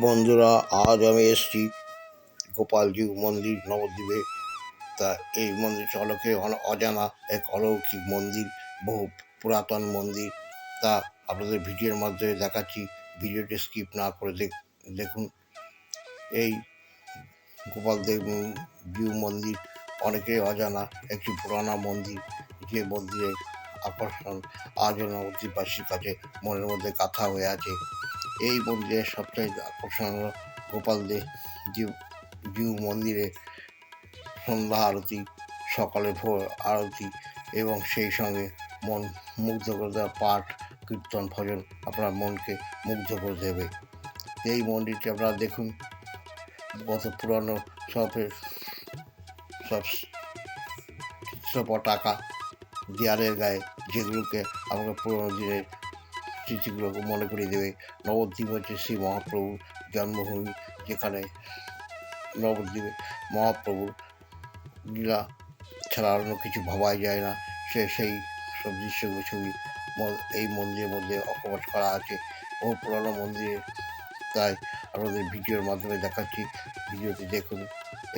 বন্ধুরা, আজ আমি এসেছি গোপালজি মন্দির, নবদ্বীপে। তা এই মন্দির চলকে অজানা এক অলৌকিক মন্দির, বহু পুরাতন মন্দির। তা আপনাদের ভিডিওর মাধ্যমে দেখাচ্ছি, ভিডিওটি স্কিপ না করে দেখ- দেখুন। এই গোপালদেব জিউ মন্দির অনেকেই অজানা একটি পুরানা মন্দির, যে মন্দিরের আকর্ষণ আজও নবদ্বীপবাসীর কাছে মনের মধ্যে কাঁথা হয়ে আছে। এই মন্দিরের সবচেয়ে আকর্ষণ হলো গোপাল দে জিউ মন্দিরে সন্ধ্যা আরতি, সকালে ভোর আরতি এবং সেই সঙ্গে মন মুগ্ধ করে দেওয়া পাঠ, কীর্তন, ভজন আপনার মনকে মুগ্ধ করে দেবে। এই মন্দিরটি আপনারা দেখুন কত পুরানো সব সব চিত্রপট আঁকা দেয়ালের গায়ে যেগুলোকে আমাকে পুরোনো দিনের স্মৃতিগুলোকে মনে করিয়ে দেবে। নবদ্বীপ হচ্ছে শ্রী মহাপ্রভুর জন্মভূমি, যেখানে নবদ্বীপে মহাপ্রভুর লীলা ছাড়া অন্য কিছু ভাবাই যায় না। সে সেই সব দৃশ্যগুলো ছবি এই মন্দিরের মধ্যে অকপট করা আছে। ও পুরনো মন্দিরে তাই আপনাদের ভিডিওর মাধ্যমে দেখাচ্ছি। ভিডিওটি দেখুন।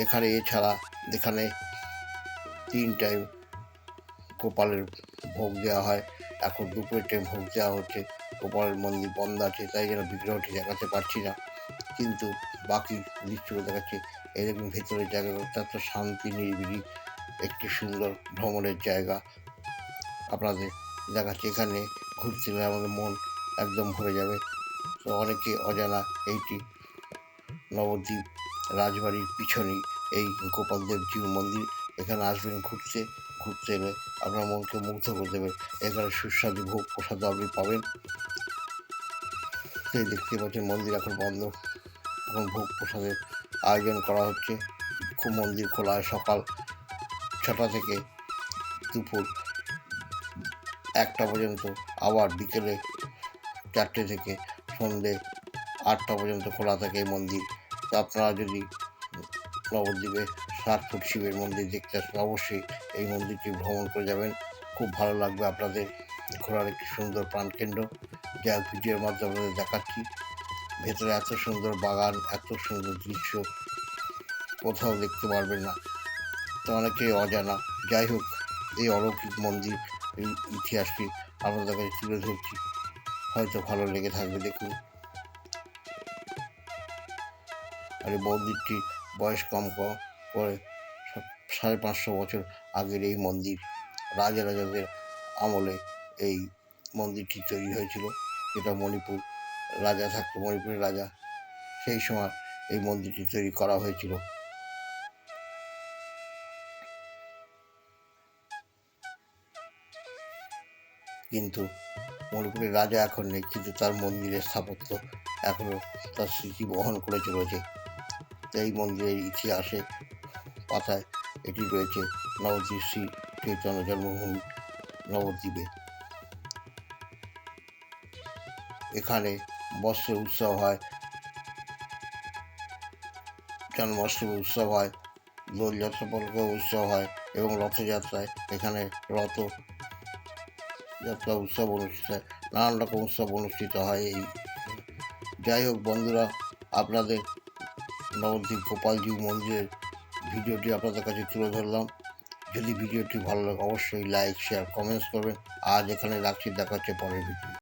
এখানে এছাড়া এখানে তিন টাইম গোপালের ভোগ দেওয়া হয়। এখন দুপুরের টাইম ভোগ দেওয়া হচ্ছে। গোপালের মন্দির বন্ধ আছে, তাই জন্য বিগ্রহটি দেখাতে পারছি না। কিন্তু বাকি দৃশ্যগুলো দেখাচ্ছি, এরকম ভেতরের জায়গাটা অত্যন্ত শান্তি, নিরিবিলি, একটি সুন্দর ভ্রমণের জায়গা আপনাদের দেখাচ্ছি। এখানে ঘুরতে গেলে আমাদের মন একদম ভরে যাবে। তো অনেকে অজানা এইটি নবদ্বীপ রাজবাড়ির পিছনেই এই গোপালদেব জিউ মন্দির, এখানে আসবেন ঘুরতে। ঘুরতে এলে আপনার মনকে মুগ্ধ করে দেবে। এখানে সুস্বাদু ভোগ প্রসাদ আপনি পাবেন। সেই দেখতে পাচ্ছেন মন্দির এখন বন্ধ। এখন ভোগ প্রসাদের আয়োজন করা হচ্ছে। খুব মন্দির খোলা হয় সকাল ছটা থেকে দুপুর একটা পর্যন্ত, আবার বিকেলে চারটে থেকে সন্ধে আটটা পর্যন্ত খোলা থাকে এই মন্দির। তো আপনারা যদি নবদ্বীপে ষাট ফুট শিবের মন্দির দেখতে আসেন, অবশ্যই এই মন্দিরটি ভ্রমণ করে যাবেন। খুব ভালো লাগবে আপনাদের ঘোরার একটি সুন্দর প্রাণকেন্দ্র। যা ভিডিওর মাধ্যমে দেখাচ্ছি। ভেতরে এত সুন্দর বাগান, এত সুন্দর দৃশ্য, কোথাও দেখতে পারবেন না। তো অনেকেই অজানা। যাই হোক, এই অলৌকিক মন্দির, এই ইতিহাসটি আপনাদের কাছে তুলে ধরছি। হয়তো ভালো লেগে থাকবে দেখুন। আর এই মন্দিরটির বয়স কম কম করে সাড়ে পাঁচশো বছর আগের এই মন্দির। রাজা রাজাদের আমলে এই মন্দিরটি তৈরি হয়েছিল। যেটা মণিপুর রাজা থাকতো, মণিপুরের রাজা। সেই সময় এই মন্দিরটি তৈরি করা হয়েছিল। কিন্তু মণিপুরের রাজা এখন নেই, কিন্তু তার মন্দিরের স্থাপত্য এখনও তার স্মৃতি বহন করে চলেছে এই মন্দিরের ইতিহাসে পাতায় এটি রয়েছে, নবদ্বীপ শ্রী চৈতন্য জন্মভূমি, নবদ্বীপে। এখানে বস্ত্র উৎসব হয়। জন্মাষ্টমী উৎসব হয়, দোলযাত্রা পর্বে উৎসব হয় এবং রথযাত্রায় এখানে রথ যাত্রা উৎসব অনুষ্ঠিত হয়। নানান রকম উৎসব অনুষ্ঠিত হয় এই। যাই হোক বন্ধুরা, আপনাদের নবদ্বীপ গোপালজি মন্দিরের ভিডিওটি আপনাদের কাছে তুলে ধরলাম। যদি ভিডিওটি ভালো লাগে, অবশ্যই লাইক শেয়ার কমেন্টস করবেন। আজ এখানে রাখছি, দেখা হচ্ছে পরের ভিডিও